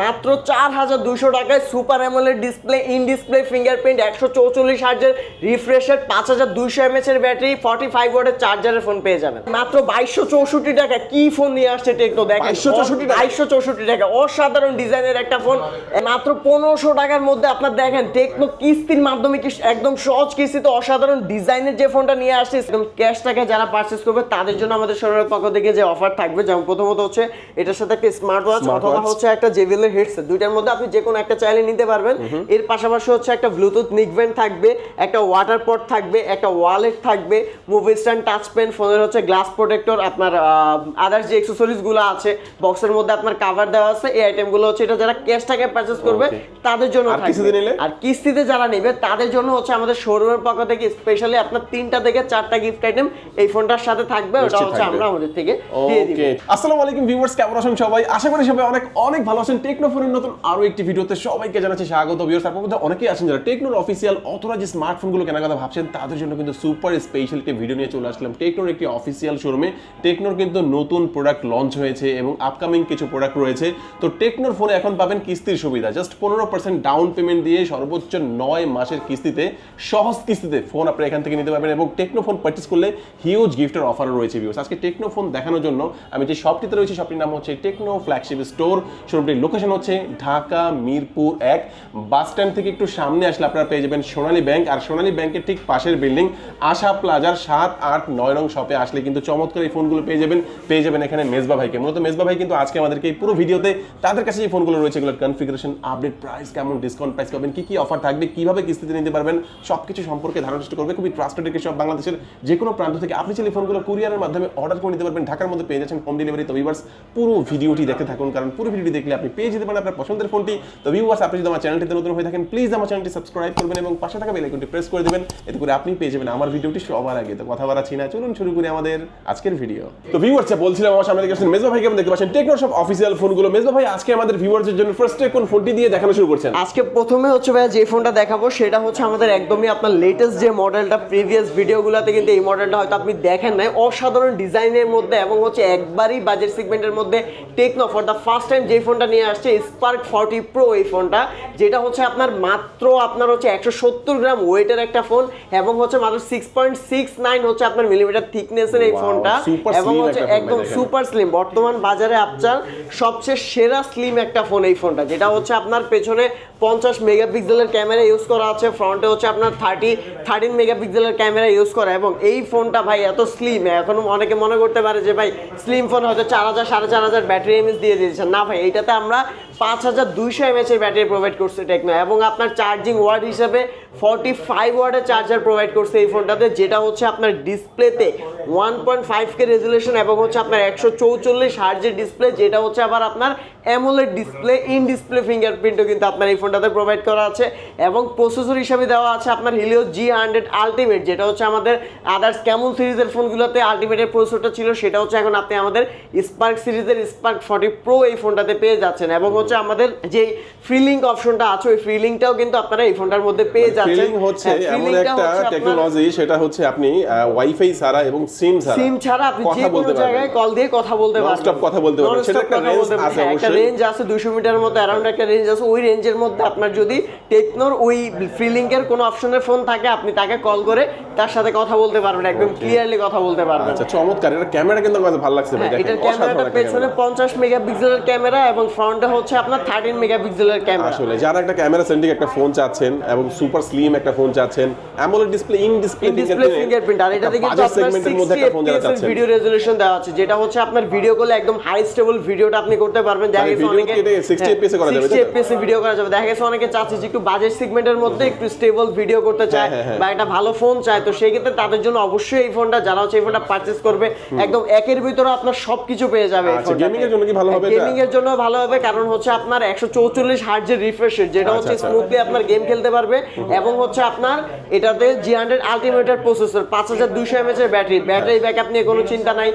মাত্র চার হাজার দুশো টাকায় super AMOLED display in display fingerprint একশো চৌচল্লিশ হার্জের রিফ্রেশের পাঁচ হাজার দুইশো এমএচ এর ব্যাটারি ফর্টি ফাইভ ওয়াটের চার্জারের ফোন পেয়ে যাবেন। মাত্র বাইশশো চৌষট্টি টাকা কি ফোন নিয়ে আসছে টেকনো দেখেন। 2264 টাকা? বাইশশো চৌষট্টি টাকা অসাধারণ ডিজাইনের একটা ফোন মাত্র পনেরোশো টাকার মধ্যে আপনার দেখেন টেকনো কিস্তির মাধ্যমে কি একদম সহজ কিস্তিতে অসাধারণ ডিজাইনের যে ফোনটা নিয়ে আসছে একদম ক্যাশ টাকা যারা পারচেস করবে তাদের জন্য আমাদের শোরুমের পক্ষ থেকে যে অফার থাকবে যেমন প্রথমত হচ্ছে এটার সাথে একটা স্মার্ট ওয়াচ অথবা হচ্ছে একটা জেবিএল এর হেডসেট দুইটার মধ্যে আপনি যে কোনো একটা চাইলে নিতে পারবেন। এর পাশাপাশি হচ্ছে একটা ব্লুটুথ নিকভেন্ট থাকবে একটা ওয়াটার পট থাকবে একটা ওয়ালেট থাকবে মুভি স্ট্যান্ড টাচ পেন ফোনের হচ্ছে গ্লাস প্রোটেক্টর আপনার আদার্স যে অ্যাক্সেসরিজগুলো আছে বক্সের মধ্যে আপনার কাভার দেওয়া আছে এই আইটেমগুলো হচ্ছে এটা যারা ক্যাশ টাকায় পারচেস করবে তাদের জন্য আর কিস্তিতে যারা নেবে তাদের জন্য হচ্ছে আমাদের শোরুমের পক্ষ থেকে স্পেশালি আপনার তিনটা থেকে চারটা গিফট আইটেম এই ফোনটার সাথে থাকবে ওটা হচ্ছে। আমরা আমাদের থেকে দিয়ে দিব। আসসালামু আলাইকুম ভিউয়ার্স কেমন আছেন সবাই? আশা করি সবাই অনেক অনেক ভালো আছেন। টেকনোফোনের নতুন আরও একটি ভিডিওতে সবাইকে জানাচ্ছি স্বাগত। ভিউয়ার্স আপনার মধ্যে অনেকেই আছেন যারা টেকনোর অফিসিয়াল অথরাইজ স্মার্টফোনগুলো কেনার কথা ভাবছেন, তাদের জন্য কিন্তু সুপার স্পেশাল একটি ভিডিও নিয়ে চলে আসলাম। টেকনোর একটি অফিসিয়াল শোরুমে টেকনোর কিন্তু নতুন প্রোডাক্ট লঞ্চ হয়েছে এবং আপকামিং কিছু প্রোডাক্ট রয়েছে। তো টেকনোর ফোনে এখন পাবেন কিস্তির সুবিধা। জাস্ট পনেরো পার্সেন্ট ডাউন পেমেন্ট দিয়ে সর্বোচ্চ নয় মাসের কিস্তিতে, সহজ কিস্তিতে ফোন আপনি এখান থেকে নিতে পারবেন এবং টেকনো ফোন পার্চেস করলে হিউজ গিফটের অফার রয়েছে ভিউস আজকে টেকনো ফোন দেখানোর জন্য আমি যে শপটিতে রয়েছে শপটির নাম হচ্ছে টেকনো ফ্ল্যাগশিপ স্টোর শোরুমটির লোকেশন হচ্ছে ঢাকা, মিরপুর এক। বাস স্ট্যান্ড থেকে একটু সামনে আসলে আপনারা পেয়ে যাবেন সোনালী ব্যাংক। আর সোনালী ব্যাংকের ঠিক পাশের বিল্ডিং আশা প্লাজার সাত, আট, নয় নং শপে আসলে কিন্তু চমৎকার এই ফোনগুলো পেয়ে যাবেন পেয়ে যাবেন এখানে মেজবা ভাইকে। মূলত মেজবা ভাই কিন্তু আজকে আমাদেরকে এই পুরো ভিডিওতে তাদের কাছে যে ফোনগুলো রয়েছে, এগুলোর কনফিগারেশন আপডেট প্রাইস কেমন ডিসকাউন্ট প্রাইস পাবেন কি কি অফার থাকবে, কীভাবে কিস্তিতে নিতে পারবেন, সবকিছু সম্পর্কে ধারণা চেষ্টা করবে খুবই ট্রাস্টেড একটি সব বাংলাদেশের যে কোনো প্রান্ত থেকে। আপনি চাইলে ফোনগুলো কুরিয়ারের মাধ্যমে অর্ডার করে নিতে পারবেন। ঢাকার মধ্যে পেয়ে যাচ্ছেন হোম ডেলিভারি তো পুরো ভিডিওটি দেখতে থাকুন, কারণ পুরো ভিডিওটি দেখলে আপনি পেয়ে যেতে পারেন আপনার পছন্দের ফোনটি, তো ভিউয়ার্স আপনি যদি আমার চ্যানেলটিতে নতুন হয়ে থাকেন প্লিজ আমার চ্যানেলটি সাবস্ক্রাইব করবেন এবং পাশে থাকা বেল আইকনটি প্রেস করে দেবেন, এতে করে আপনি পেয়ে যাবেন আমার ভিডিওটি সবার আগে। তো কথা বাড়াচ্ছি না, চলুন শুরু করি আমাদের আজকের ভিডিও তো ভিউয়ার্স বলছিলাম, আমার সামনে দেখে মেজবা ভাই কেমন দেখতে পাচ্ছেন। টেকনো সব অফিসিয়াল ফোনগুলো মেজবা ভাই, আজকে আমাদের ভিউয়ার্সের জন্য ফার্স্টে কোন ফোনটি দিয়ে দেখানো শুরু করছেন? আজকে প্রথমে হচ্ছে ভাইয়া যে ফোনটা দেখাবো, সেটা হচ্ছে আমাদের একদমই আপনার লেটেস্ট যে মডেলটা প্রিভিয়াস ভিডিওগুলোতে কিন্তু এই মডেলটা হয়তো আপনি দেখেন নাই। অসাধারণ ডিজাইনের মধ্যে এবং হচ্ছে একবারই বাজেট সেগমেন্টের মধ্যে Tecno for the first time যে ফোনটা নিয়ে আসছে স্পার্ক ফর্টি প্রো এই ফোনটা যেটা হচ্ছে আপনার মাত্র আপনার হচ্ছে একশো সত্তর গ্রাম ওয়েটের একটা ফোন এবং হচ্ছে মাত্র সিক্স পয়েন্ট সিক্স নাইন হচ্ছে আপনার মিলিমিটার থিকনেসের এই ফোনটা এবং হচ্ছে একদম সুপার স্লিম বর্তমান বাজারে আপনার সবচেয়ে সেরা স্লিম একটা ফোন এই ফোনটা যেটা হচ্ছে আপনার পেছনে পঞ্চাশ মেগাপিক্সেলের ক্যামেরা ইউজ করা আছে। ফ্রন্টে হচ্ছে আপনার থার্টি, থার্টিন মেগাপিক্সেলের ক্যামেরা ইউজ করা এবং এই ফোনটা ভাই এত স্লিম এখন অনেকে মনে করতে পারে যে ভাই স্লিম ফোন হয়তো চার হাজার, সাড়ে চার হাজার ব্যাটারি এমএস দিয়ে দিয়েছেন। না ভাই, এইটাতে আমরা পাঁচ হাজার দুইশো এমএচ এর ব্যাটারি প্রোভাইড করছে টেকনো এবং আপনার চার্জিং ওয়ার্ড হিসেবে ফর্টি ফাইভ ওয়ার্ডের চার্জার প্রোভাইড করছে এই ফোনটাতে, যেটা হচ্ছে আপনার ডিসপ্লেতে one point five K resolution এবং হচ্ছে আপনার একশো চৌচল্লিশ হার্জের ডিসপ্লে যেটা হচ্ছে আবার আপনার অ্যামোলেড ডিসপ্লে ইন ডিসপ্লে ফিঙ্গারপ্রিন্টও কিন্তু আপনার এই ফোনটাতে প্রোভাইড করা আছে এবং প্রসেসর হিসাবে দেওয়া আছে আপনার হিলিও জি হান্ড্রেড আলটিমেট যেটা হচ্ছে আমাদের আদার্স ক্যামন সিরিজের ফোনগুলোতে আলটিমেটের প্রসেসরটা ছিল সেটা হচ্ছে এখন আপনি আমাদের স্পার্ক সিরিজের স্পার্ক ফর্টি প্রো এই ফোনটাতে পেয়ে যাচ্ছেন এবং হচ্ছে আমাদের যে লিঙ্ক অপশনটা আছে ওই ফ্রি লিঙ্কটাও কিন্তু আপনারা এই ফোনটার মধ্যে পেয়ে যাচ্ছেন ফিলিং হচ্ছে হ্যাঁ, এমন একটা টেকনোলজি সেটা হচ্ছে আপনি ওয়াইফাই ছাড়া এবং সিম ছাড়া সিম ছাড়া আপনি যে কোনো জায়গায় কল দিয়ে কথা বলতে পারবেন কথা বলতে পারবেন। সেটা একটা পারবেন। আছে হ্যাঁ। রেঞ্জ আছে 200 মিটারের মধ্যে অ্যারাউন্ড একটা রেঞ্জ আছে ওই রেঞ্জের মধ্যে আপনার যদি টেকনোর ওই ফ্রি লিংকের কোনো অপশনের ফোন থাকে আপনি তাকে কল করে তার সাথে কথা বলতে পারবেন একদম ক্লিয়ারলি কথা বলতে পারবেন। আচ্ছা চমৎকার। এটা ক্যামেরা কিন্তু আমার ভালো লাগছে ভাই হ্যাঁ, এটার ক্যামেরাটা পেছনে ক্যামেরা। পঞ্চাশ মেগাপিক্সেলের ক্যামেরা এবং ফ্রন্টে হচ্ছে আপনার থার্টিন মেগাপিক্সেলের ক্যামেরা। আসলে যারা একটা ক্যামেরা সেন্ট্রিক একটা ফোন চাচ্ছেন এবং সুপার স্লিম একটা ফোন চাচ্ছেন AMOLED display in display display fingerprint আর এটাতে কিন্তু আপনার সেগমেন্টের মধ্যে একটা ফোন যারা চাচ্ছেন। ভিডিও রেজোলিউশন দেওয়া আছে যেটা হচ্ছে আপনার ভিডিও করলে একদম হাই স্টেবল ভিডিওটা আপনি করতে পারবেন। দেখা গেছে অনেকে 60 হ্যাঁ, fps এ করা যাবে, 60 fps এ ভিডিও করা যাবে। দেখা গেছে অনেকে চাচ্ছে যে একটু বাজেট সেগমেন্টের মধ্যে একটু স্টেবল ভিডিও করতে চায় হ্যাঁ, হ্যাঁ। বা একটা ভালো ফোন চায়। তো সেই ক্ষেত্রে তাদের জন্য অবশ্যই এই ফোনটা যারা হচ্ছে এই ফোনটা পারচেজ করবে একদম একের ভিতরে আপনার সবকিছু পেয়ে যাবে এই আচ্ছা, ফোনটাতে। এর জন্য কি ভালো হবে? গেমিং এর জন্য ভালো হবে কারণ হচ্ছে আপনার একশো চৌচল্লিশ হার্জের রিফ্রেশ যেটা আচ্ছা, হচ্ছে আচ্ছা। স্মুথলি আপনার গেম খেলতে পারবে। এবং হচ্ছে আপনার এটাতে জি হান্ড্রেড আলটিমেটের প্রসেসর পাঁচ হাজার দুইশো এমএচ এর ব্যাটারি ব্যাটারি ব্যাকআপ নিয়ে কোনো চিন্তা নাই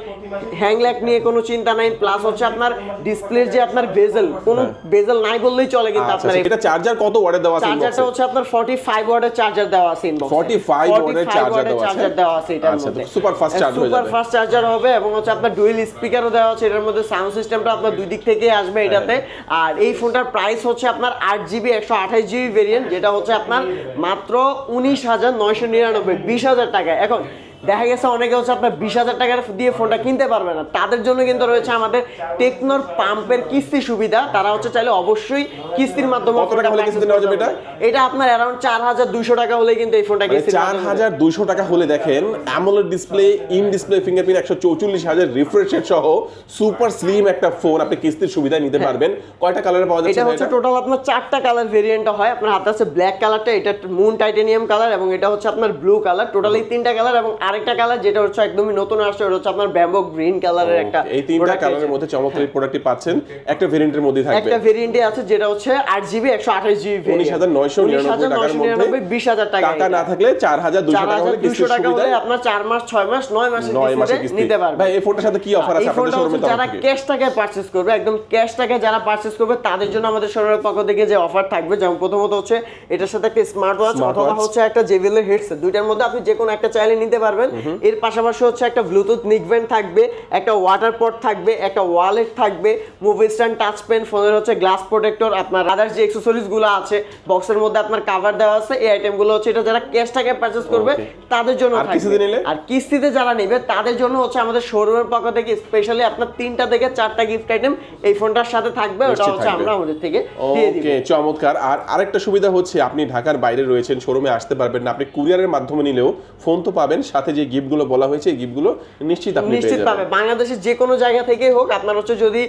হ্যাং ল্যাক নিয়ে কোনো চিন্তা নাই। প্লাস হচ্ছে আপনার ডিসপ্লের যে আপনার আপনার বেজেল কোনো বেজেল নাই বললেই চলে কিন্তু আচ্ছা আপনার এটা চার্জার কত ওয়াটের দেওয়া আছে চার্জারটা হচ্ছে আপনার 45 ওয়াটের চার্জার দেওয়া আছে ইনবক্সে 45 ওয়াটের চার্জার দেওয়া আছে। চার্জার দেওয়া আছে এটার আচ্ছা, মধ্যে। super fast charge হয়ে সুপার ফাস্ট চার্জার হবে এবং হচ্ছে আপনার ডুয়েল স্পিকারও দেওয়া আছে। এটার মধ্যে সাউন্ড সিস্টেমটা আপনার দুই দিক থেকে আসবে এটাতে। আর এই ফোনটার প্রাইস হচ্ছে আপনার আট জিবি একশো আঠাশ জিবি ভেরিয়েন্ট যেটা হচ্ছে আপনার মাত্র উনিশ হাজার নয়শো নিরানব্বই বিশ হাজার টাকা এখন দেখা গেছে অনেকে হচ্ছে আপনার বিশ হাজার টাকার দিয়ে ফোনটা কিনতে পারবে না। তাদের জন্য কিন্তু রয়েছে আমাদের টেকনোর পাম্পের কিস্তি সুবিধা। তারা হচ্ছে চাইলে অবশ্যই কিস্তির মাধ্যমে কত টাকা হলে কিস্তিতে নেওয়া যাবে এটা? এটা আপনার অ্যারাউন্ড চার হাজার দুশো টাকা হলে কিন্তু এই ফোনটা মানে কিস্তির চার হাজার দুইশো টাকা হলে দেখেন AMOLED display in display fingerprint একশো চৌচল্লিশ হাজার রিফ্রেশ সহ সুপার স্লিম একটা ফোন আপনি কিস্তির সুবিধায় নিতে পারবেন। কয়টা কালারে পাওয়া যাচ্ছে হ্যাঁ। এটা হচ্ছে টোটাল আপনার চারটা কালার ভেরিয়েন্টটা হয়। আপনার হাতে আছে ব্ল্যাক কালারটা এটা মুন টাইটেনিয়াম কালার এবং এটা হচ্ছে আপনার ব্লু কালার টোটাল এই তিনটা কালার এবং আরেকটা কালার যেটা হচ্ছে একদমই নতুন আসছে ওটা হচ্ছে আপনার ব্যাম্বো গ্রিন কালারের একটা এই তিনটা কালারের মধ্যে চমৎকার প্রোডাক্টটি পাচ্ছেন। একটা ভেরিয়েন্টের মধ্যে থাকবে। একটা ভেরিয়েন্টে আছে যেটা হচ্ছে আট জিবি একশো আঠাশ জিবি উনিশ হাজার নয়শো নিরানব্বই টাকার মধ্যে বিশ হাজার টাকা টাকা না থাকলে চার হাজার দুশো চার টাকা হাজার হলে টাকা হলে আপনার চার মাস ছয় মাস নয় মাসের নয় মাসের কিস্তিতে নিতে পারবেন ভাই এই ফোনটার সাথে কি অফার আছে আপনাদের শোরুমে যারা ক্যাশ টাকায় পারচেজ করবে একদম ক্যাশ টাকায় যারা পারচেজ করবে তাদের জন্য আমাদের শোরুমের পক্ষ থেকে যে অফার থাকবে যেমন প্রথমত হচ্ছে এটার সাথে একটা স্মার্ট ওয়াচ অথবা হচ্ছে একটা জেবিএল এর হেডসেট দুইটার মধ্যে আপনি যে কোনো একটা চাইলে নিতে পারবেন। এর পাশাপাশি হচ্ছে একটা ব্লুটুথ নিকভেন্ট থাকবে একটা ওয়াটার পট থাকবে একটা ওয়ালেট থাকবে মুভি স্ট্যান্ড টাচ পেন ফোনের হচ্ছে গ্লাস প্রোটেক্টর আপনার আদার যে অ্যাকসেসরিজগুলো আছে বক্সের মধ্যে আপনার কাভার দেওয়া আছে এই আইটেমগুলো হচ্ছে এটা যারা ক্যাশ টাকায় পারচেজ করবে তাদের জন্য আর। কিস্তিতে নিলে? আর কিস্তিতে যারা নেবে তাদের জন্য হচ্ছে আমাদের শোরুমের পক্ষ থেকে স্পেশালি আপনার তিনটা থেকে চারটা গিফট আইটেম এই ফোনটার সাথে থাকবে ওটা হচ্ছে আমরা আমাদের থেকে দিয়ে দিব। ওকে চমৎকার। আর আরেকটা সুবিধা হচ্ছে আপনি ঢাকার বাইরে রয়েছেন শোরুমে আসতে পারবেন না আপনি কুরিয়ারের মাধ্যমে নিলেও ফোন তো পাবেন সাথে যে গিফটগুলো বলা হয়েছে এই গিফটগুলো নিশ্চিত আপনি নিশ্চিত পাবে বাংলাদেশের যে কোনো জায়গা থেকেই হোক আপনার হচ্ছে যদি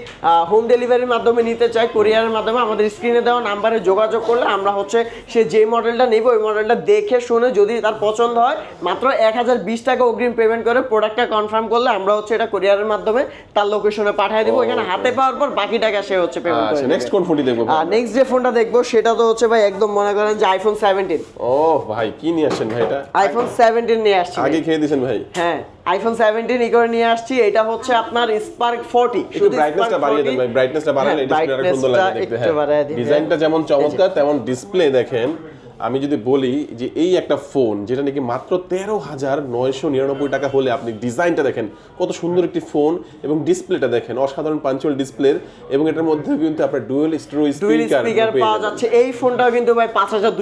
হোম ডেলিভারির মাধ্যমে নিতে চায় কুরিয়ারের মাধ্যমে আমাদের স্ক্রিনে দেওয়া নাম্বারে যোগাযোগ করলে আমরা হচ্ছে সে যে মডেলটা নেবে ওই মডেলটা দেখে শুনে যদি তার পছন্দ হয় মাত্র এক হাজার বিশ টাকা অগ্রিম পেমেন্ট করে প্রোডাক্টটা কনফার্ম করলে আমরা হচ্ছে এটা কুরিয়ারের মাধ্যমে তার লোকেশনে পাঠিয়ে দেবো। এখানে হাতে পাওয়ার পর বাকি টাকা সে হচ্ছে পেমেন্ট আচ্ছা করে নেক্সট কোন ফোনটি দেখব? নেক্সট যে ফোনটা দেখব সেটা তো হচ্ছে ভাই একদম মনে করেন যে আইফোন সেভেন্টিন ও ভাই কি নিয়ে আসছেন ভাই এটা? আইফোন সেভেন্টিন নিয়ে আসছি। আগে খেয়ে দিয়েছেন ভাই। হ্যাঁ আইফোন সেভেন্টিন ই করে নিয়ে আসছি এটা হচ্ছে আপনার স্পার্ক ফোর্টি একটু ব্রাইটনেসটা বাড়িয়ে দেন ভাই ব্রাইটনেসটা বাড়ালে হ্যাঁ, ডিসপ্লে আরও সুন্দর লাগে দেখতে হ্যাঁ। ডিজাইনটা যেমন চমৎকার তেমন ডিসপ্লে দেখেন। আমি যদি বলি যে এই একটা ফোন যেটা নাকি মাত্র তেরো হাজার নয়শো নিরানব্বই টাকা হলে আপনি ডিজাইনটা দেখেন কত সুন্দর একটি ফোন এবং ডিসপ্লেটা দেখেন অসাধারণ পাঞ্চুয়াল ডিসপ্লের এবং এটার মধ্যে কিন্তু আপনার ডুয়েল স্টোর স্পিকার পাওয়া যাচ্ছে। এই ফোনটাও কিন্তু ভাই পাঁচ হাজার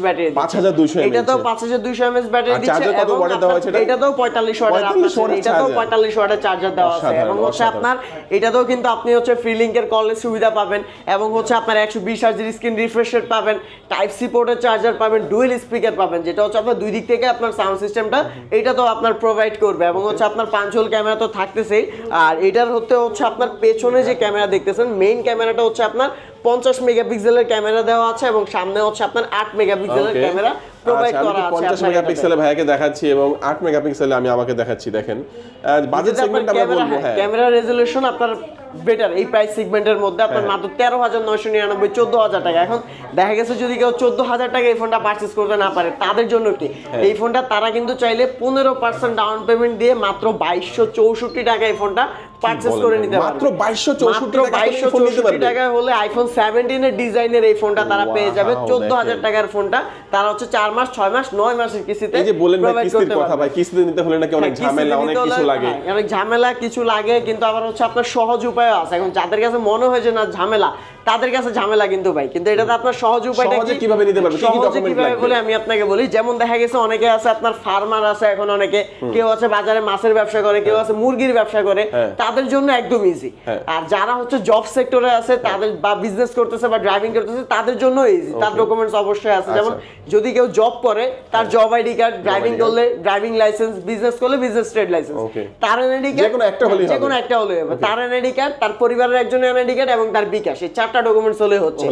ব্যাটারি 5200 এটা তো mAh পাঁচ হাজার দুইশো এমএচ ব্যাটারি দিচ্ছে charger কত দেওয়া আপনার- এটা? পঁয়তাল্লিশ ওয়াটের 45 watt-এর এটাতেও charger। ওয়াটের চার্জার দেওয়া আছে। এবং হচ্ছে আপনার এটাতেও কিন্তু আপনি হচ্ছে ফ্রি লিঙ্কের কলের সুবিধা পাবেন। এবং হচ্ছে আপনার একশো বিশ হাজার স্ক্রিন রিফ্রেশ রেট পাবেন। টাইপ সি পোর্টের চার্জার পাবেন ডুয়েল স্পিকার পাবেন, যেটা হচ্ছে আপনার দুই দিক থেকে আপনার সাউন্ড সিস্টেমটা এটা তো আপনার প্রোভাইড করবে এবং হচ্ছে আপনার পাঞ্চুয়াল ক্যামেরা তো থাকতেছেই। আর এটার হতে হচ্ছে আপনার পেছনে যে ক্যামেরা দেখতেছেন মেইন ক্যামেরাটা হচ্ছে আপনার পঞ্চাশ মেগাপিক্সেলের ক্যামেরা দেওয়া আছে এবং সামনে হচ্ছে আপনার আট মেগাপিক্সেলের. ক্যামেরা প্রোভাইড আচ্ছা, করা আছে 50 আপনার এটাতে। মেগাপিক্সেলে ভাইয়াকে দেখাচ্ছি এবং 8 মেগাপিক্সেলে আমি আমাকে দেখাচ্ছি দেখেন বাজেট সেগমেন্ট আমরা বলব হ্যাঁ ক্যামেরা রেজলিউশন আপনার বেটার এই প্রাইস সেগমেন্টের মধ্যে আপনার হ্যাঁ। মাত্র তেরো হাজার নয়শো নিরানব্বই চোদ্দ হাজার টাকা এখন দেখা গেছে যদি কেউ চোদ্দ হাজার টাকা এই ফোনটা পারচেস করতে না পারে তাদের জন্য কি হ্যাঁ। এই ফোনটা তারা কিন্তু চাইলে পনেরো পার্সেন্ট ডাউন পেমেন্ট দিয়ে মাত্র বাইশশো চৌষট্টি টাকা এই ফোনটা বলেন করে নিতে মাত্র 2264 টাকা হলে আইফোন সেভেন্টিনের ডিজাইনের এই ফোনটা তারা পেয়ে যাবে। Wow, চোদ্দ হাজার দেখেন। টাকার ফোনটা তারা হচ্ছে চার মাস ছয় মাস নয় মাসের কিস্তিতে এই যে বলেন ভাই কিস্তির কথা ভাই কিস্তিতে নিতে হলে নাকি অনেক হ্যাঁ, ঝামেলা অনেক কিছু লাগে। হ্যাঁ, অনেক ঝামেলা কিছু লাগে কিন্তু আবার হচ্ছে আপনার সহজ উপায় আছে। এখন যাদের কাছে মনে হয় যে না ঝামেলা তাদের কাছে ঝামেলা কিন্তু ভাই কিন্তু এটাতে আপনার সহজ উপায়টা সহজে কীভাবে নিতে পারবে? কি কি কীভাবে লাগবে? বলে আমি আপনাকে বলি যেমন দেখা গেছে অনেকে আছে আপনার ফার্মার আছে এখন অনেকে কেউ আছে বাজারে মাছের ব্যবসা করে কেউ আছে মুরগির ব্যবসা করে হ্যাঁ। তাদের জন্য একদম ইজি হ্যাঁ। আর যারা হচ্ছে জব সেক্টরে আছে তাদের বা বিজনেস করতেছে বা ড্রাইভিং করতেছে তাদের জন্য ইজি তার ডকুমেন্টস অবশ্যই আছে। যেমন আচ্ছা। যদি কেউ জব করে তার জব আইডি কার্ড ড্রাইভিং করলে ড্রাইভিং লাইসেন্স বিজনেস করলে বিজনেস ট্রেড লাইসেন্স. তার এনআইডি যে কোনো একটা হলেই যে কোনো হবে। তার এনআইডি কার্ড তার পরিবারের একজন এনআইডি কার্ড এবং তার বিকাশ। এই চারটা ডকুমেন্টস হলে হচ্ছে।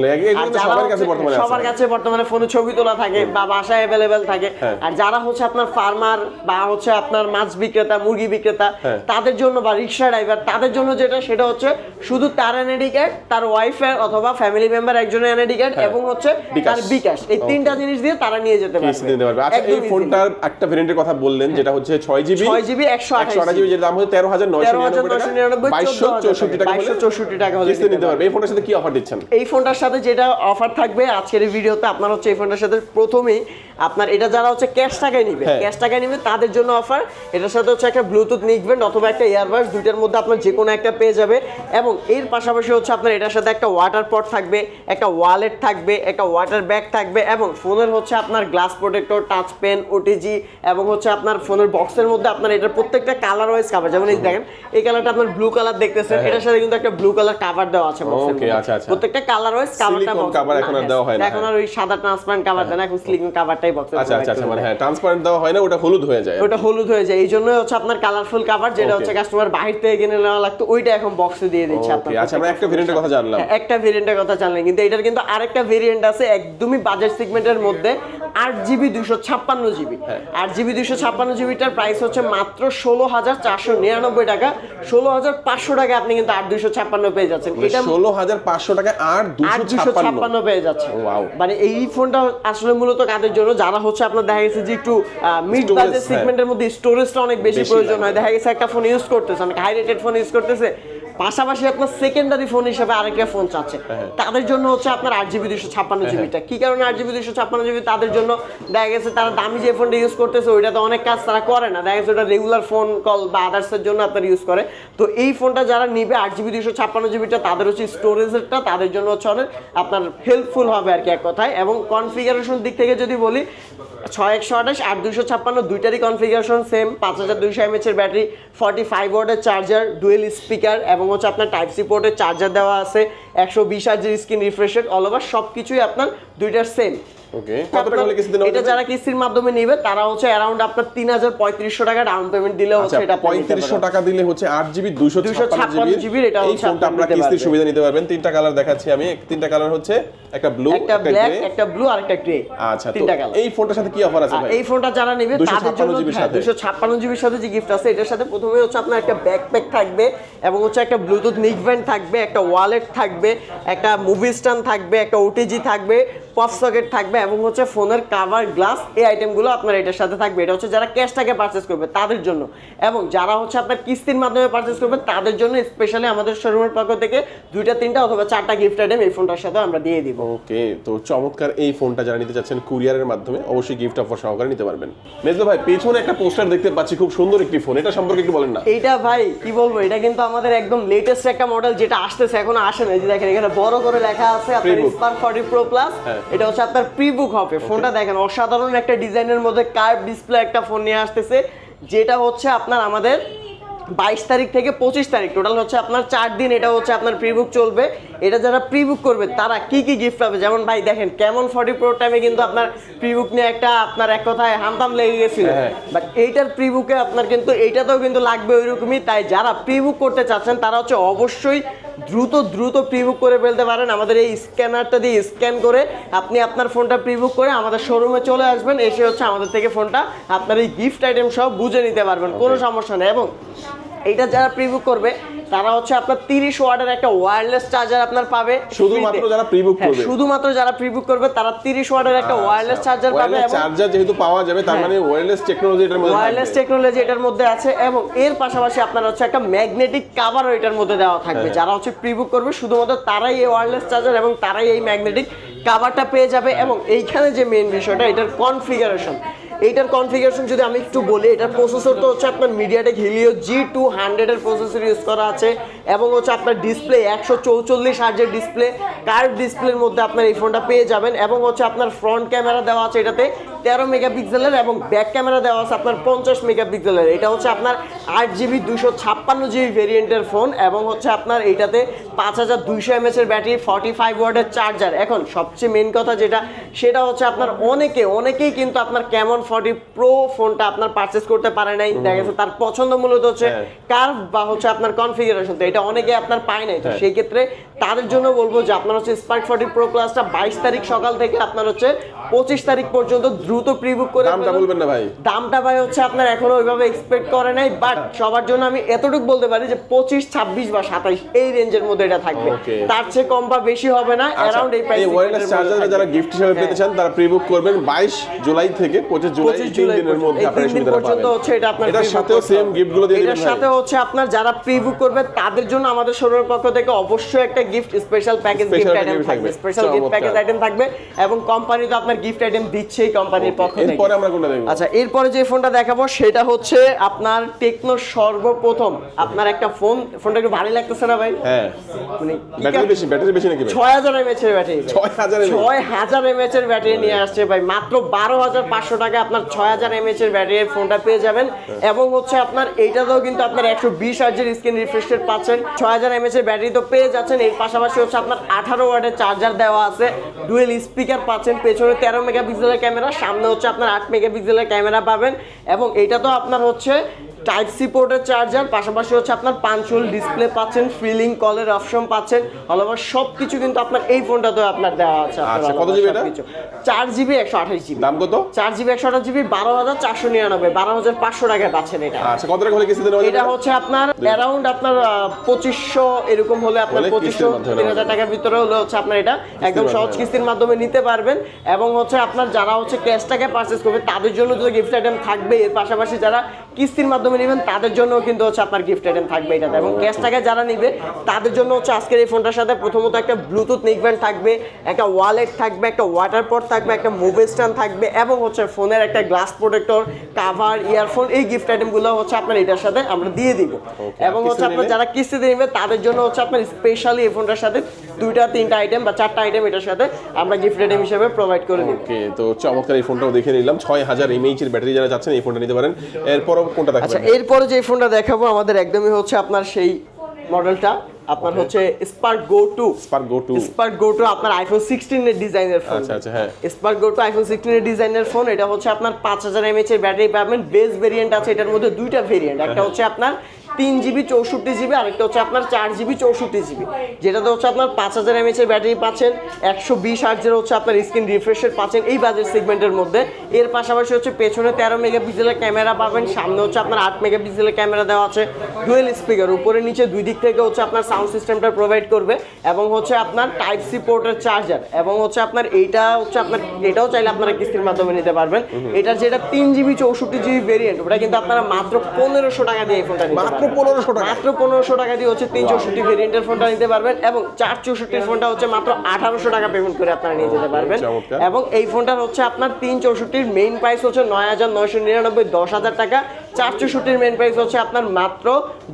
সবার কাছে বর্তমানে ফোনে ছবি তোলা থাকে বা বাসায় অ্যাভেলেবেল থাকে। হ্যাঁ। আর যারা হচ্ছে আপনার ফার্মার বা হচ্ছে আপনার মাছ বিক্রেতা মুরগি বিক্রেতা হ্যাঁ। তাদের জন্য বা রিক্সা ড্রাইভার তাদের জন্য যেটা সেটা হচ্ছে শুধু তার এনআইডি কার্ড তার ওয়াইফের অথবা ফ্যামিলি মেম্বার একজনের এনআইডি কার্ড এবং হচ্ছে তার বিকাশ। এই তিনটা জিনিস দিয়ে তারা নিয়ে যেতে পারবে। আচ্ছা এই ফোনটার একটা ভেরিয়েন্টের কথা বললেন যেটা হচ্ছে ছয় জিবি 6GB, 128 জিবি যেটা দাম হচ্ছে তেরো হাজার নয়শো নিরানব্বই টাকা। বাইশশো চৌষট্টি টাকা হলে 2264 টাকা হলে নিতে পারবে। এই ফোনটার সাথে কি অফার দিচ্ছেন এই ফোনটার সাথে যেটা অফার থাকবে আজকের এই ভিডিওতে আপনার হচ্ছে এই ফোনটার সাথে প্রথমেই আপনার এটা যারা হচ্ছে ক্যাশ টাকায় নিবে হ্যাঁ। ক্যাশ টাকায় নিবে তাদের জন্য অফার এটার সাথে হচ্ছে একটা ব্লুটুথ নিকবেন্ড অথবা একটা ইয়ারবাডস দুইটার মধ্যে আপনার যে কোনো একটা পেয়ে যাবে এবং এর পাশাপাশি হচ্ছে আপনার এটার সাথে একটা ওয়াটার পট থাকবে একটা ওয়ালেট থাকবে একটা ওয়াটার ব্যাগ থাকবে এবং ফোনের হচ্ছে আপনার glass protector touch pen OTG এবং হচ্ছে আপনার ফোনের বক্সের মধ্যে আপনার এটার প্রত্যেকটা কালার ওয়াইজ কাভার যেমন এই দেখেন এই কালারটা আপনার ব্লু কালার দেখতেছেন হ্যাঁ। এটার সাথে কিন্তু একটা ব্লু কালার কাভার দেওয়া আছে আচ্ছা। প্রত্যেকটা কালার ওয়াইজ কাভারটা cover এখন আর দেওয়া হয় না, এখন হ্যাঁ। আর ওই সাদা ট্রান্সপারেন্ট কাভার দেন এখন সিলিকন কাভারটাই বক্সে আচ্ছা আচ্ছা আচ্ছা মানে হ্যাঁ ট্রান্সপারেন্ট দেওয়া হয় না ওটা হলুদ হয়ে যায় ওটা হলুদ হয়ে যায়। এই জন্য হচ্ছে আপনার কালারফুল কাভার যেটা হচ্ছে কাস্টমার বাহির থেকে কিনে নেওয়া লাগতো ওইটা এখন বক্সে দিয়ে দিচ্ছে আপনার আচ্ছা আমরা একটা ভেরিয়েন্টের কথা জানলাম। হ্যাঁ, একটা ভেরিয়েন্টের কথা জানলেন কিন্তু এটার কিন্তু আরেকটা ভেরিয়েন্ট আছে একদমই বাজেট সেগমেন্টের মধ্যে আট জিবি দুশো ছাপ্পান্ন জিবি হ্যাঁ। আট জিবি দুশো ছাপ্পান্ন জিবিটার প্রাইস হচ্ছে মাত্র ষোলো হাজার চারশো নিরানব্বই টাকা। ষোলো হাজার পাঁচশো টাকা আপনি কিন্তু আট দুশো ছাপ্পান্ন পেয়ে যাচ্ছেন। এটা ষোলো হাজার পাঁচশো টাকা আর দুশো ছাপ্পান্ন। পেয়ে যাচ্ছে। মানে এই ফোনটা আসলে মূলত কাদের জন্য? যারা হচ্ছে আপনার দেখা গেছে যে একটু মিড বাজেট। সেগমেন্টের মধ্যে স্টোরেজটা অনেক বেশি বেশি প্রয়োজন হয়। দেখা গেছে একটা ফোন ইউজ করতেছে অনেক হাই রেটেড ফোন ইউজ করতেছে। পাশাপাশি আপনার সেকেন্ডারি ফোন হিসেবে আরেকটা ফোন চাচ্ছে। হ্যাঁ। তাদের জন্য হচ্ছে আপনার আট জিবি দুশো ছাপ্পান্ন জিবিটা। কি কারণে আট জিবি দুশো ছাপ্পান্ন জিবি? তাদের জন্য দেখা গেছে তারা দামি যে ফোনটা ইউজ করতেছে ওইটাতে অনেক কাজ তারা করে না। দেখা গেছে ওটা রেগুলার ফোন কল বা আদার্সের জন্য আপনার ইউজ করে। তো এই ফোনটা যারা নিবে আট জিবি দুশো ছাপ্পান্ন জিবিটা তাদের হচ্ছে স্টোরেজেরটা তাদের জন্য হচ্ছে অনেক আপনার হেল্পফুল হবে আর কি এক কথায়। এবং কনফিগারেশন দিক থেকে যদি বলি ছয় একশো আঠাশ আর দুশো ছাপ্পান্ন দুইটারই কনফিগারেশন সেম পাঁচ হাজার দুইশো এমএচের ব্যাটারি ফর্টি ফাইভ ওয়াটের চার্জার ডুয়েল স্পিকার এবং হচ্ছে আপনার টাইপ সি পোর্টের চার্জার দেওয়া আছে। একশো বিশ হাজার স্ক্রিন রিফ্রেশ অল ওভার সব কিছুই আপনার দুইটার সেম ওকে কত টাকা হলে কিস্তি এটা যারা কিস্তির মাধ্যমে নিবে তারা হচ্ছে অ্যারাউন্ড আপনার তিন হাজার পঁয়ত্রিশশো টাকা ডাউন পেমেন্ট দিলে আচ্ছা হচ্ছে এটা নিতে পঁয়ত্রিশশো পারবেন। টাকা দিলে হচ্ছে আট জিবি দুশো 256 ছাপ্পান্ন GB জিবি এটা হচ্ছে ফোনটা আপনি আমরা নিতে কিস্তির সুবিধা নিতে পারবেন। তিনটা কালার দেখাচ্ছি আমি। তিনটা কালার হচ্ছে একটা ব্লু একটা ব্ল্যাক একটা ব্লু আর একটা গ্রে আচ্ছা তিনটা কালার এই ফোনটার সাথে কি অফার আছে ভাই? এই ফোনটা যারা নেবে 256 তাদের জন্য জিবির হ্যাঁ, সাথে। 256 জিবির সাথে যে গিফট আছে এটার সাথে প্রথমে হচ্ছে আপনার একটা ব্যাকপ্যাক থাকবে এবং হচ্ছে একটা ব্লুটুথ নিকব্যান্ড থাকবে একটা ওয়ালেট থাকবে একটা মুভি স্ট্যান্ড থাকবে একটা ওটিজি থাকবে পপ সকেট থাকবে এবং হচ্ছে ফোনের কাভার গ্লাস এই আইটেমগুলো আপনার এটার সাথে থাকবে। এটা হচ্ছে যারা ক্যাশ টাকা পারচেস করবে তাদের জন্য। এবং যারা হচ্ছে আপনার কিস্তির মাধ্যমে পারচেস করবে তাদের জন্য স্পেশালি আমাদের শোরুমের পক্ষ থেকে দুইটা তিনটা অথবা চারটা গিফট আইটেম এই ফোনটার সাথে আমরা দিয়ে দিব। ওকে তো চমৎকার এই ফোনটা যারা নিতে চাচ্ছেন কুরিয়ারের মাধ্যমে অবশ্যই গিফট অফার সহকারে নিতে পারবেন। মেজদা ভাই পেছনে একটা পোস্টার দেখতে পাচ্ছি খুব সুন্দর একটি ফোন এটা সম্পর্কে একটু বলেন না। এটা ভাই কি বলব? এটা কিন্তু আমাদের একদম লেটেস্ট একটা মডেল যেটা আসতেছে এখনও আসে না যে দেখেন এখানে বড় করে লেখা আছে আপনার। Spark 40 Pro Plus. এটা হচ্ছে আপনার প্রিবুক হবে। ফোনটা দেখেন অসাধারণ একটা ডিজাইনের মধ্যে কার্ভ ডিসপ্লে একটা ফোন নিয়ে আসতেছে যেটা হচ্ছে আপনার আমাদের বাইশ তারিখ থেকে পঁচিশ তারিখ। টোটাল হচ্ছে আপনার চার দিন এটা হচ্ছে আপনার প্রিবুক চলবে। এটা যারা প্রিবুক করবে তারা কি কি গিফট পাবে? যেমন ভাই দেখেন কেমন ফর্টি প্রো টাইমে কিন্তু আপনার প্রিবুক নিয়ে একটা আপনার এক কথায় হামতাম লেগে গেছিল। হ্যাঁ। বাট এইটার প্রিবুকে আপনার কিন্তু এইটাতেও কিন্তু লাগবে ওইরকমই। তাই যারা প্রিবুক করতে চাচ্ছেন তারা হচ্ছে অবশ্যই দ্রুত দ্রুত প্রিবুক করে ফেলতে পারেন। আমাদের এই স্ক্যানারটা দিয়ে স্ক্যান করে আপনি আপনার ফোনটা প্রিবুক করে আমাদের শোরুমে চলে আসবেন। এসে হচ্ছে আমাদের থেকে ফোনটা আপনার এই গিফট আইটেম সব বুঝে নিতে পারবেন। কোনো সমস্যা নেই। এবং এইটা যারা প্রিবুক করবে তারা হচ্ছে আপনার তিরিশ ওয়াটের একটা ওয়্যারলেস চার্জার আপনার পাবে শুধুমাত্র যারা pre-book হ্যাঁ, করবে। শুধুমাত্র যারা প্রিবুক করবে তারা তিরিশ ওয়াটের একটা ওয়্যারলেস চার্জার পাবে চার্জার যেহেতু পাওয়া যাবে তার হ্যাঁ। মানে ওয়্যারলেস টেকনোলজি এটার মধ্যে ওয়্যারলেস টেকনোলজি এটার মধ্যে আছে এবং এর পাশাপাশি আপনার হচ্ছে একটা ম্যাগনেটিক কাভারও এটার মধ্যে দেওয়া থাকবে হ্যাঁ। যারা হচ্ছে প্রিবুক করবে শুধুমাত্র তারাই এই ওয়্যারলেস চার্জার এবং তারাই এই ম্যাগনেটিক কাভারটা পেয়ে যাবে এবং এইখানে যে মেইন বিষয়টা এটার কনফিগারেশন এইটার কনফিগারেশন যদি আমি একটু বলি, এটার প্রসেসর তো হচ্ছে আপনার মিডিয়াটেক হিলিও জি টু হান্ড্রেডের প্রসেসর ইউজ করা আছে, এবং হচ্ছে আপনার ডিসপ্লে একশো চৌচল্লিশ হার্জের ডিসপ্লে কার্ভ ডিসপ্লের মধ্যে আপনার এই ফোনটা পেয়ে যাবেন, এবং হচ্ছে আপনার ফ্রন্ট ক্যামেরা দেওয়া আছে এটাতে তেরো মেগাপিক্সেলের এবং ব্যাক ক্যামেরা দেওয়া আছে আপনার পঞ্চাশ মেগাপিক্সেলের। এটা হচ্ছে আপনার আট জিবি দুশো ছাপ্পান্ন জিবি ভেরিয়েন্টের ফোন এবং হচ্ছে আপনার এইটাতে পাঁচ হাজার দুইশো এমএচ এর ব্যাটারি ফর্টি ফাইভ ওয়ার্ডের চার্জার এখন সবচেয়ে মেন কথা যেটা সেটা হচ্ছে আপনার অনেকে অনেকেই কিন্তু আপনার কেমন ফর্টি প্রো ফোনটা আপনার পারচেস করতে পারে নাই। দেখা গেছে তার পছন্দ মূলত হচ্ছে হ্যাঁ। কার্ভ বা হচ্ছে আপনার কনফিগারেশন তো এটা অনেকে আপনার পায় নাই। তো হ্যাঁ। সেই ক্ষেত্রে তাদের জন্য বলব যে আপনার হচ্ছে স্পার্ক ফর্টি প্রো ক্লাসটা বাইশ তারিখ সকাল থেকে আপনার হচ্ছে পঁচিশ তারিখ পর্যন্ত দ্রুত দ্রুত প্রি বুক করে দামটা বলবেন না ভাই। দামটা ভাই হচ্ছে আপনার এখনও ওইভাবে এক্সপেক্ট করে নাই বাট সবার জন্য আমি এতটুকু বলতে পারি যে পঁচিশ ছাব্বিশ বা সাতাইশ এই রেঞ্জের মধ্যে এটা থাকবে। তার চেয়ে কম বা বেশি হবে না অ্যারাউন্ড এই প্রাইস ওয়্যারলেস চার্জার যারা গিফট হিসেবে পেতে চান তারা প্রি বুক করবেন 22 জুলাই থেকে 25 জুলাই তিন দিনের মধ্যে আপনারা সুবিধাটা পর্যন্ত পাবেন। হচ্ছে এটা আপনার এটার সাথেও সেম। গিফটগুলো দিয়ে দিবেন এটার সাথে হচ্ছে আপনার যারা প্রি বুক করবে তাদের জন্য আমাদের শোরুমের পক্ষ থেকে অবশ্যই একটা gift special package gift item থাকবে। স্পেশাল গিফট প্যাকেজ আইটেম থাকবে এবং কোম্পানি তো আপনার গিফট আইটেম দিচ্ছেই কোম্পানির পক্ষ থেকে। এরপরে আমরা কোনটা দেখব? আচ্ছা এরপরে যে ফোনটা দেখাবো সেটা হচ্ছে আপনার টেকনো সর্বপ্রথম। আপনার একটা ফোন ফোনটা একটু ভালো লাগতেছে না ভাই? হ্যাঁ। মানে ব্যাটারি বেশি ব্যাটারি নাকি এর ব্যাটারি 6000 mAh? ছয় হাজার এমএচ এর ব্যাটারি নিয়ে আসছে ভাই। মাত্র বারো হাজার পাঁচশো টাকা আপনার ছয় হাজার এমএচ এর ব্যাটারির ফোনটা পেয়ে যাবেন। এবং হচ্ছে আপনার এইটাতেও কিন্তু আপনার একশো বিশ হাজার স্ক্রিন রিফ্রেশ রেট পাচ্ছেন। ছয় হাজার এমএচ এর ব্যাটারি তো পেয়ে যাচ্ছেন। এর পাশাপাশি হচ্ছে আপনার আঠারো ওয়াটের চার্জার দেওয়া আছে। ডুয়েল স্পিকার পাচ্ছেন। পেছনে তেরো মেগাপিক্সেলের ক্যামেরা সামনে হচ্ছে আপনার আট মেগাপিক্সেলের ক্যামেরা পাবেন এবং এটা তো আপনার হচ্ছে টাইপ সি পোর্টের চার্জার পাশাপাশি হচ্ছে আপনার পাঁচুল ডিসপ্লে পাচ্ছেন ফিলিং কলের অপশন পাচ্ছেন। অল ওভার সব কিছু কিন্তু আপনার এই ফোনটাতেও আপনার দেওয়া আছে আচ্ছা, কত GB এটা? চার জিবি একশো আঠাশ জিবি দাম কত? চার জিবি একশো আঠাশ জিবি বারো হাজার চারশো নিরানব্বই। বারো হাজার পাঁচশো টাকায় পাচ্ছেন এটা। আচ্ছা কত টাকা হলে কিস্তি এটা হচ্ছে আপনার অ্যারাউন্ড আপনার পঁচিশশো এরকম হলে আপনার পঁচিশশো তিন হাজার টাকার ভিতরে হলে হচ্ছে আপনার এটা একদম সহজ কিস্তির মাধ্যমে নিতে পারবেন। এবং হচ্ছে আপনার যারা হচ্ছে ক্যাশ টাকা পারচেস করবে তাদের জন্য তো গিফট আইটেম থাকবে এর পাশাপাশি যারা কিস্তির মাধ্যমে নেবেন তাদের জন্য কিন্তু হচ্ছে আপনার গিফট আইটেম থাকবে এটাতে এবং ক্যাশ টাকা যারা নিবে তাদের জন্য হচ্ছে আজকের এই ফোনটার সাথে প্রথমত একটা ব্লুটুথ নিকব্যান্ড থাকবে একটা ওয়ালেট থাকবে একটা ওয়াটার পট থাকবে একটা মোবাইল স্ট্যান্ড থাকবে এবং হচ্ছে ফোনের একটা গ্লাস প্রোটেক্টর কাভার ইয়ারফোন এই গিফট আইটেমগুলো হচ্ছে আপনার এটার সাথে আমরা দিয়ে দিব। এবং হচ্ছে আপনার যারা কিস্তিতে নেবে তাদের জন্য হচ্ছে আপনার স্পেশালি এই ফোনটার সাথে দুইটা তিনটা আইটেম বা চারটা আইটেম এটার সাথে আমরা গিফট আইটেম হিসেবে প্রোভাইড করে দিব ওকে তো চমৎকার এই ফোনটাও দেখে নিলাম। ছয় হাজার এমএইচ এর ব্যাটারি যারা চাচ্ছেন এই ফোনটা নিতে পারেন। এরপরও কোনটা আচ্ছা দেখবেন এরপরে যে ফোনটা দেখাবো আমাদের একদমই হচ্ছে আপনার সেই মডেলটা আপনার হচ্ছে Spark Go two Spark Go two Spark Go two আপনার আইফোন সিক্সটিন এর ডিজাইনের ফোন আচ্ছা আচ্ছা হ্যাঁ। Spark Go two iPhone sixteen এর ডিজাইনের ফোন এটা হচ্ছে আপনার পাঁচ হাজার এমএচ এর ব্যাটারি পাবেন বেস ভেরিয়েন্ট আছে এটার মধ্যে দুইটা ভেরিয়েন্ট একটা হচ্ছে আপনার তিন জিবি চৌষট্টি জিবি আরেকটা হচ্ছে আপনার চার জিবি চৌষট্টি জিবি। যেটাতে হচ্ছে আপনার পাঁচ হাজার এমএচ এর ব্যাটারি পাচ্ছেন একশো বিশ আর্জের হচ্ছে আপনার স্ক্রিন রিফ্রেশের পাচ্ছেন এই বাজেট সেগমেন্টের মধ্যে। এর পাশাপাশি হচ্ছে পেছনে তেরো মেগাপিক্সেলের ক্যামেরা পাবেন সামনে হচ্ছে আপনার আট মেগাপিক্সেলের ক্যামেরা দেওয়া আছে ডুয়েল স্পিকার উপরে নিচে দুই দিক থেকে হচ্ছে আপনার সাউন্ড সিস্টেমটা প্রোভাইড করবে এবং হচ্ছে আপনার টাইপ সি পোর্টের চার্জার এবং হচ্ছে আপনার এইটা হচ্ছে আপনার এটাও চাইলে আপনারা কিস্তির মাধ্যমে নিতে পারবেন। এটা যেটা তিন জিবি চৌষট্টি জিবি ভেরিয়েন্ট ওটা কিন্তু আপনারা মাত্র পনেরোশো টাকা দিয়ে এই ফোনটা নিতে মাত্র। 1500 টাকা? মাত্র পনেরোশো টাকা দিয়ে হচ্ছে তিন চৌষট্টি ভেরিয়েন্টের ফোনটা নিতে পারবেন এবং চার চৌষট্টির ফোনটা হচ্ছে মাত্র আঠারোশো টাকা পেমেন্ট করে আপনারা নিয়ে যেতে পারবেন এবং এই ফোনটার হচ্ছে আপনার তিন চৌষট্টির মেইন প্রাইস হচ্ছে নয় হাজার নয়শো নিরানব্বই দশ হাজার টাকা চার চৌষট্টির মেইন প্রাইস হচ্ছে আপনার মাত্র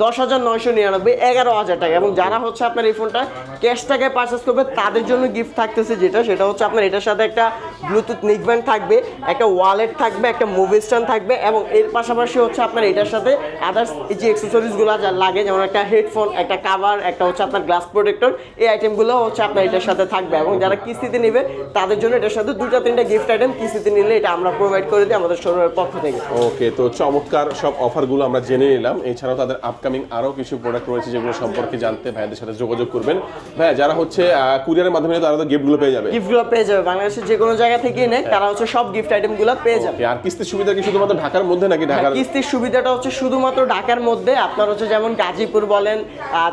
দশ হাজার নয়শো নিরানব্বই এগারো হাজার টাকা এবং যারা হচ্ছে আপনার এই ফোনটা ক্যাশ টাকায় পারচেস করবে তাদের জন্য গিফট থাকতেছে যেটা সেটা হচ্ছে আপনার এটার সাথে একটা ব্লুটুথ নিকব্যান্ড থাকবে একটা ওয়ালেট থাকবে একটা মুভি স্ট্যান্ড থাকবে এবং এর পাশাপাশি হচ্ছে আপনার এটার সাথে আদার্স যে অ্যাক্সেসরিজগুলো যা লাগে যেমন একটা হেডফোন একটা কাভার একটা হচ্ছে আপনার গ্লাস প্রোটেক্টর এই আইটেমগুলো হচ্ছে আপনার এটার সাথে থাকবে। এবং যারা কিস্তিতে নেবে তাদের জন্য এটার সাথে দুইটা তিনটা গিফট আইটেম কিস্তিতে নিলে এটা আমরা প্রোভাইড করে দিই আমাদের শোরুমের পক্ষ থেকে। ওকে তো চমৎকার সব অফারগুলো আমরা জেনে নিলাম। এছাড়াও তাদের আপকামিং আরও কিছু প্রোডাক্ট রয়েছে যেগুলো সম্পর্কে জানতে ভাইয়াদের সাথে যোগাযোগ করবেন। ভাইয়া যারা হচ্ছে কুরিয়ারের মাধ্যমে তারা তো গিফটগুলো পেয়ে যাবে। গিফটগুলো পেয়ে যাবে। বাংলাদেশের যে কোনো জায়গা থেকেই নেয় তারা হচ্ছে সব গিফট আইটেমগুলো পেয়ে যাবে। আর কিস্তির সুবিধা কি শুধুমাত্র ঢাকার মধ্যে নাকি ঢাকার হ্যাঁ, কিস্তির সুবিধাটা হচ্ছে শুধুমাত্র ঢাকার মধ্যে আপনার হচ্ছে যেমন গাজীপুর বলেন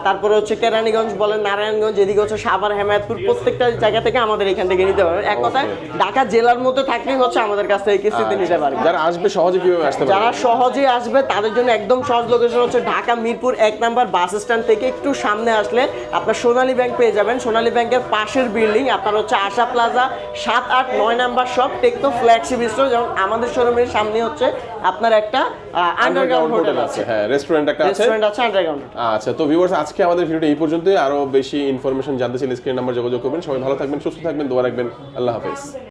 তারপরে হচ্ছে কেরানীগঞ্জ বলেন নারায়ণগঞ্জ এদিকে হচ্ছে সাভার হেমায়তপুর প্রত্যেকটা জায়গা থেকে আমাদের এখান থেকে নিতে পারবেন। এক কথায় ঢাকা জেলার মধ্যে থাকলেই হচ্ছে আমাদের কাছ থেকে কিস্তিতে নিতে পারবেন। যারা আসবে সহজে কীভাবে আসতে পারবে? যারা সহজে আসবে তাদের জন্য একদম সহজ লোকেশন হচ্ছে ঢাকা মিরপুর এক নাম্বার বাস স্ট্যান্ড থেকে একটু সামনে আসলে আপনার সোনালী ব্যাংক পেয়ে যাবেন। সোনালী ব্যাংকের পাশের বিল্ডিং আপনার হচ্ছে আশা প্লাজা সাত আট নয় নাম্বার সব টেকনো ফ্ল্যাগশিপ স্টোর যেমন আমাদের শোরুমের সামনে হচ্ছে আপনার একটা আন্ডারগ্রাউন্ড হোটেল আছে। হ্যাঁ রেস্টুরেন্ট একটা আছে? আচ্ছা তো ভিউয়ার্স আজকে আমাদের ভিডিওটা এই পর্যন্তই। আরও বেশি ইনফরমেশন জানতে চাইলে স্ক্রিন নাম্বার যোগাযোগ করবেন। সবাই ভালো থাকবেন সুস্থ থাকবেন দোয়া রাখবেন। আল্লাহ হাফেজ।